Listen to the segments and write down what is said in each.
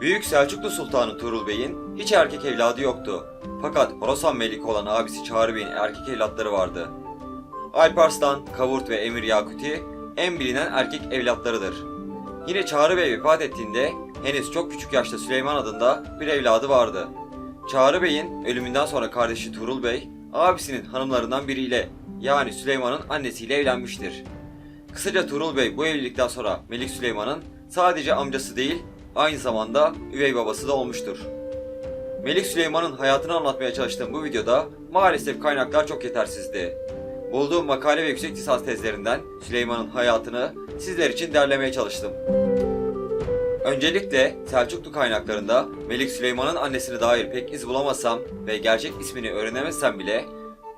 Büyük Selçuklu Sultanı Tuğrul Bey'in hiç erkek evladı yoktu. Fakat Horasan Meliki olan abisi Çağrı Bey'in erkek evlatları vardı. Alparslan, Kavurt ve Emir Yakuti en bilinen erkek evlatlarıdır. Yine Çağrı Bey vefat ettiğinde henüz çok küçük yaşta Süleyman adında bir evladı vardı. Çağrı Bey'in ölümünden sonra kardeşi Tuğrul Bey, abisinin hanımlarından biriyle yani Süleyman'ın annesiyle evlenmiştir. Kısaca Tuğrul Bey bu evlilikten sonra Melik Süleyman'ın sadece amcası değil, aynı zamanda üvey babası da olmuştur. Melik Süleyman'ın hayatını anlatmaya çalıştığım bu videoda maalesef kaynaklar çok yetersizdi. Bulduğum makale ve yüksek lisans tezlerinden Süleyman'ın hayatını sizler için derlemeye çalıştım. Öncelikle Selçuklu kaynaklarında Melik Süleyman'ın annesine dair pek iz bulamasam ve gerçek ismini öğrenemezsem bile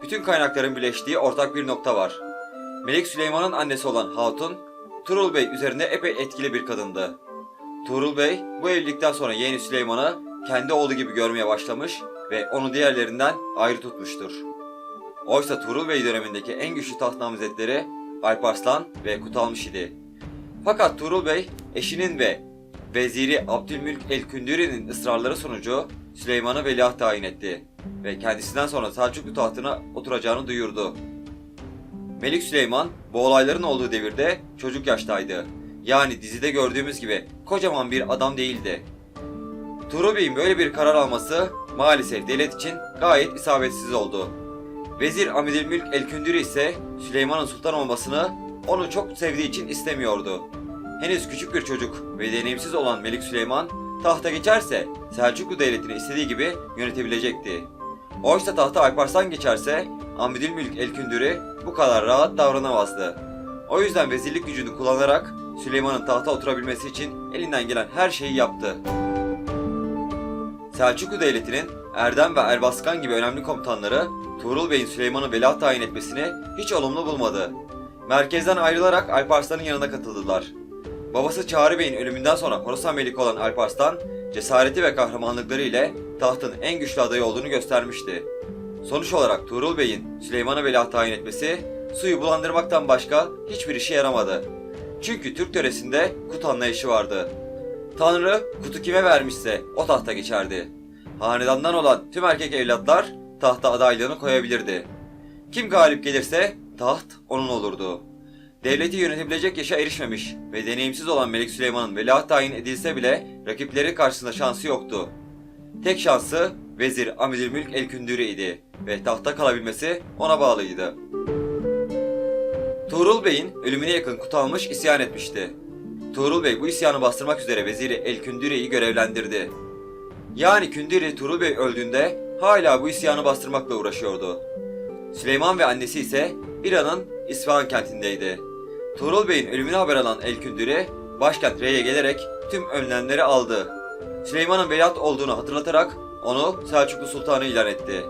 bütün kaynakların birleştiği ortak bir nokta var. Melik Süleyman'ın annesi olan Hatun, Tuğrul Bey üzerinde epey etkili bir kadındı. Tuğrul Bey bu evlilikten sonra yeğeni Süleyman'ı kendi oğlu gibi görmeye başlamış ve onu diğerlerinden ayrı tutmuştur. Oysa Tuğrul Bey dönemindeki en güçlü taht namzetleri Alparslan ve Kutalmış idi. Fakat Tuğrul Bey eşinin ve veziri Abdülmülk el-Kündüri'nin ısrarları sonucu Süleyman'ı veliaht tayin etti ve kendisinden sonra Selçuklu tahtına oturacağını duyurdu. Melik Süleyman bu olayların olduğu devirde çocuk yaştaydı. Yani dizide gördüğümüz gibi kocaman bir adam değildi. Tuğrul Bey'in böyle bir karar alması maalesef devlet için gayet isabetsiz oldu. Vezir Amidülmülk el-Kündüri ise Süleyman'ın sultan olmasını onu çok sevdiği için istemiyordu. Henüz küçük bir çocuk ve deneyimsiz olan Melik Süleyman tahta geçerse Selçuklu devletini istediği gibi yönetebilecekti. Oysa tahta Alparslan geçerse Amidülmülk el-Kündüri bu kadar rahat davranamazdı. O yüzden vezirlik gücünü kullanarak Süleyman'ın tahta oturabilmesi için elinden gelen her şeyi yaptı. Selçuklu Devleti'nin Erdem ve Erbaskan gibi önemli komutanları Tuğrul Bey'in Süleyman'ı veliaht tayin etmesini hiç olumlu bulmadı. Merkezden ayrılarak Alparslan'ın yanına katıldılar. Babası Çağrı Bey'in ölümünden sonra Horasan Melik olan Alparslan, cesareti ve kahramanlıkları ile tahtın en güçlü adayı olduğunu göstermişti. Sonuç olarak Tuğrul Bey'in Süleyman'ı veliaht tayin etmesi suyu bulandırmaktan başka hiçbir işe yaramadı. Çünkü Türk töresinde kut anlayışı vardı. Tanrı kutu kime vermişse o tahta geçerdi. Hanedandan olan tüm erkek evlatlar tahta adaylığını koyabilirdi. Kim galip gelirse taht onun olurdu. Devleti yönetebilecek yaşa erişmemiş ve deneyimsiz olan Melik Süleyman'ın veliaht tayin edilse bile rakipleri karşısında şansı yoktu. Tek şansı Vezir Amidülmülk el-Kündüri idi ve tahta kalabilmesi ona bağlıydı. Tuğrul Bey'in ölümüne yakın Kutalmış isyan etmişti. Tuğrul Bey bu isyanı bastırmak üzere veziri El-Kündüri'yi görevlendirdi. Yani Kündüri Tuğrul Bey öldüğünde hala bu isyanı bastırmakla uğraşıyordu. Süleyman ve annesi ise İran'ın İsfahan kentindeydi. Tuğrul Bey'in ölümünü haber alan El-Kündüri başkent Rey'e gelerek tüm önlemleri aldı. Süleyman'ın veliaht olduğunu hatırlatarak onu Selçuklu Sultanı ilan etti.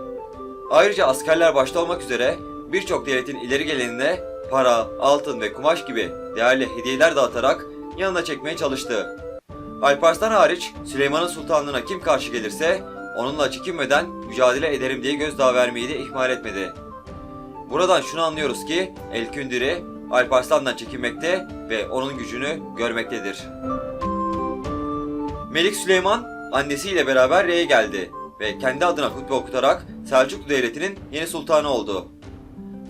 Ayrıca askerler başta olmak üzere birçok devletin ileri gelenine para, altın ve kumaş gibi değerli hediyeler dağıtarak yanına çekmeye çalıştı. Alparslan hariç Süleyman'ın sultanlığına kim karşı gelirse onunla çekinmeden mücadele ederim diye gözdağı vermeyi de ihmal etmedi. Buradan şunu anlıyoruz ki El-Kündiri Alparslan'dan çekinmekte ve onun gücünü görmektedir. Melik Süleyman annesiyle beraber Rey'e geldi ve kendi adına hutbe okutarak Selçuklu Devleti'nin yeni sultanı oldu.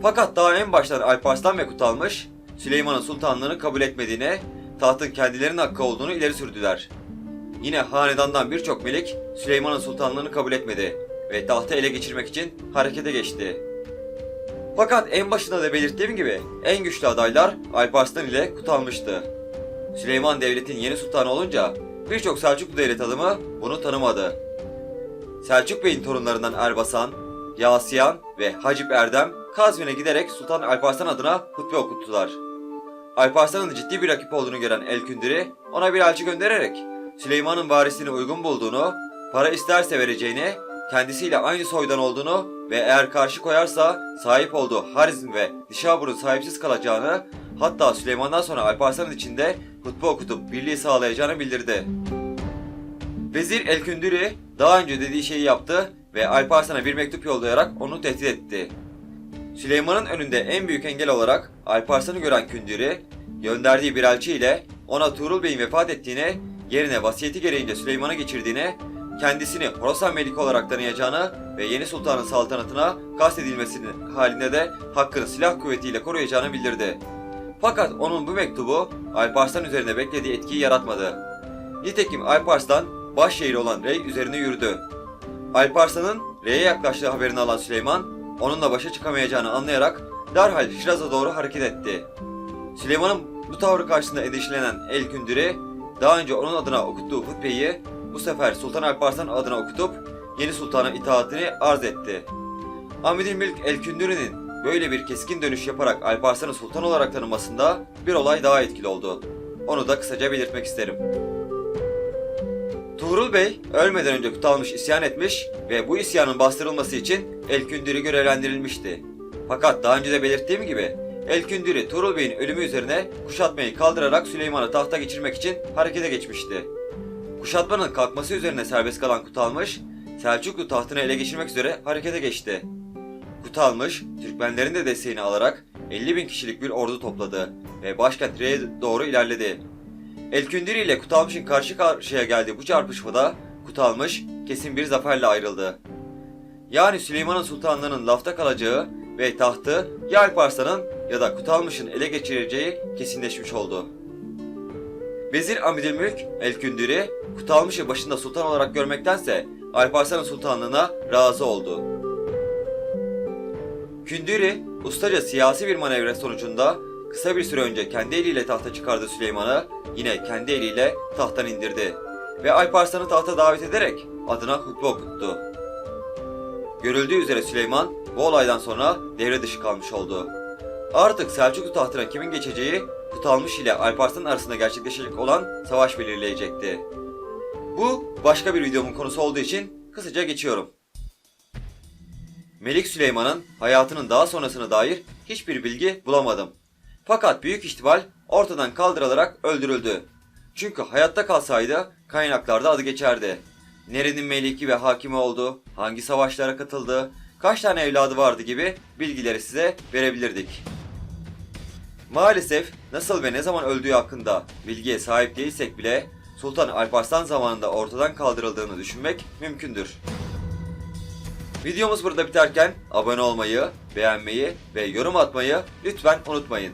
Fakat daha en baştan Alparslan ve Kutalmış Süleyman'ın sultanlığını kabul etmediğine, tahtın kendilerinin hakkı olduğunu ileri sürdüler. Yine hanedandan birçok melik Süleyman'ın sultanlığını kabul etmedi ve tahtı ele geçirmek için harekete geçti. Fakat en başında da belirttiğim gibi en güçlü adaylar Alparslan ile Kutalmış'tı. Süleyman devletin yeni sultanı olunca birçok Selçuklu devlet adamı bunu tanımadı. Selçuk Bey'in torunlarından Erbasan, Yasiyan ve Hacip Erdem Kazvin'e giderek Sultan Alparslan adına hutbe okuttular. Alparslan'ın ciddi bir rakip olduğunu gören El-Kündiri ona bir elçi göndererek Süleyman'ın varisini uygun bulduğunu, para isterse vereceğini, kendisiyle aynı soydan olduğunu ve eğer karşı koyarsa sahip olduğu Harizm ve Nişabur'un sahipsiz kalacağını, hatta Süleyman'dan sonra Alparslan'ın içinde hutbe okutup birliği sağlayacağını bildirdi. Vezir El-Kündiri daha önce dediği şeyi yaptı ve Alparslan'a bir mektup yollayarak onu tehdit etti. Süleyman'ın önünde en büyük engel olarak Alparslan'ı gören Kündiri, gönderdiği bir elçi ile ona Tuğrul Bey'in vefat ettiğini, yerine vasiyeti gereğince Süleyman'a geçirdiğine, kendisini Horasan Melik olarak tanıyacağını ve yeni sultanın saltanatına kastedilmesinin halinde de hakkını silah kuvvetiyle koruyacağını bildirdi. Fakat onun bu mektubu Alparslan üzerine beklediği etkiyi yaratmadı. Nitekim Alparslan başşehir olan Rey üzerine yürüdü. Alparslan'ın Rey'e yaklaştığı haberini alan Süleyman, onunla başa çıkamayacağını anlayarak derhal Şiraz'a doğru hareket etti. Süleyman'ın bu tavrı karşısında endişelenen El Kündiri, daha önce onun adına okuttuğu hutbeyi bu sefer Sultan Alparslan adına okutup yeni sultana itaatini arz etti. Amidülmülk El Kündiri'nin böyle bir keskin dönüş yaparak Alparslan'ı sultan olarak tanımasında bir olay daha etkili oldu. Onu da kısaca belirtmek isterim. Tuğrul Bey ölmeden önce Kutalmış isyan etmiş ve bu isyanın bastırılması için Elkündür'ü görevlendirilmişti. Fakat daha önce de belirttiğim gibi Elkündür'ü Tuğrul Bey'in ölümü üzerine kuşatmayı kaldırarak Süleyman'ı tahta geçirmek için harekete geçmişti. Kuşatmanın kalkması üzerine serbest kalan Kutalmış, Selçuklu tahtını ele geçirmek üzere harekete geçti. Kutalmış, Türkmenlerin de desteğini alarak 50 bin kişilik bir ordu topladı ve başkent Re'ye doğru ilerledi. Elkündiri ile Kutalmış'ın karşı karşıya geldiği bu çarpışmada Kutalmış kesin bir zaferle ayrıldı. Yani Süleyman'ın sultanlığının lafta kalacağı ve tahtı ya ya da Kutalmış'ın ele geçireceği kesinleşmiş oldu. Vezir Amidülmülk Elkündiri Kutalmış'ı başında sultan olarak görmektense Alparslan'ın sultanlığına razı oldu. Kündiri ustaca siyasi bir manevra sonucunda kısa bir süre önce kendi eliyle tahta çıkardığı Süleyman'ı yine kendi eliyle tahttan indirdi ve Alparslan'ı tahta davet ederek adına hutbe okuttu. Görüldüğü üzere Süleyman bu olaydan sonra devre dışı kalmış oldu. Artık Selçuklu tahtına kimin geçeceği Kutalmış ile Alparslan arasında gerçekleşecek olan savaş belirleyecekti. Bu başka bir videomun konusu olduğu için kısaca geçiyorum. Melik Süleyman'ın hayatının daha sonrasına dair hiçbir bilgi bulamadım. Fakat büyük ihtimal ortadan kaldırılarak öldürüldü. Çünkü hayatta kalsaydı kaynaklarda adı geçerdi. Nerenin meliki ve hakimi oldu, hangi savaşlara katıldı, kaç tane evladı vardı gibi bilgileri size verebilirdik. Maalesef nasıl ve ne zaman öldüğü hakkında bilgiye sahip değilsek bile Sultan Alparslan zamanında ortadan kaldırıldığını düşünmek mümkündür. Videomuz burada biterken abone olmayı, beğenmeyi ve yorum atmayı lütfen unutmayın.